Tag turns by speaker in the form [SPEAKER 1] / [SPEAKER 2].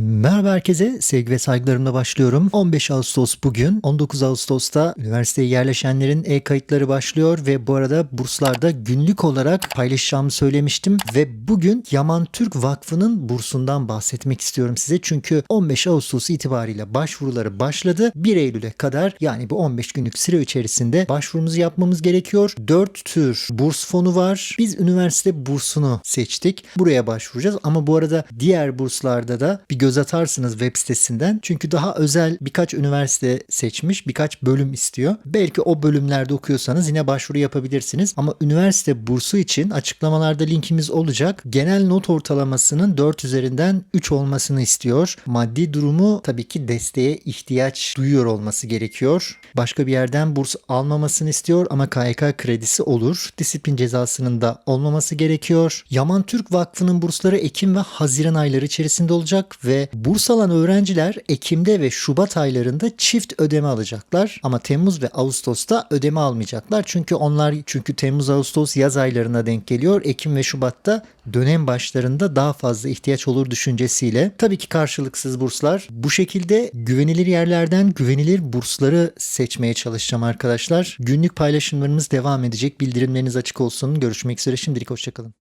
[SPEAKER 1] Merhaba herkese, sevgi ve saygılarımla başlıyorum. 15 Ağustos bugün, 19 Ağustos'ta üniversiteye yerleşenlerin e-kayıtları başlıyor ve bu arada burslarda günlük olarak paylaşacağımı söylemiştim ve bugün Yaman Türk Vakfı'nın bursundan bahsetmek istiyorum size. Çünkü 15 Ağustos itibariyle başvuruları başladı. 1 Eylül'e kadar yani bu 15 günlük süre içerisinde başvurumuzu yapmamız gerekiyor. 4 tür burs fonu var. Biz üniversite bursunu seçtik. Buraya başvuracağız ama bu arada diğer burslarda da bir göz atarsınız web sitesinden. Çünkü daha özel birkaç üniversite seçmiş, birkaç bölüm istiyor. Belki o bölümlerde okuyorsanız yine başvuru yapabilirsiniz. Ama üniversite bursu için açıklamalarda linkimiz olacak. Genel not ortalamasının 4 üzerinden 3 olmasını istiyor. Maddi durumu tabii ki desteğe ihtiyaç duyuyor olması gerekiyor. Başka bir yerden burs almamasını istiyor ama KYK kredisi olur. Disiplin cezasının da olmaması gerekiyor. Yaman Türk Vakfı'nın bursları Ekim ve Haziran ayları içerisinde olacak ve burs alan öğrenciler Ekim'de ve Şubat aylarında çift ödeme alacaklar. Ama Temmuz ve Ağustos'ta ödeme almayacaklar. Çünkü onlar çünkü Temmuz Ağustos yaz aylarına denk geliyor. Ekim ve Şubat'ta dönem başlarında daha fazla ihtiyaç olur düşüncesiyle. Tabii ki karşılıksız burslar. Bu şekilde güvenilir yerlerden güvenilir bursları seçmeye çalışacağım arkadaşlar. Günlük paylaşımlarımız devam edecek. Bildirimleriniz açık olsun. Görüşmek üzere. Şimdilik hoşçakalın.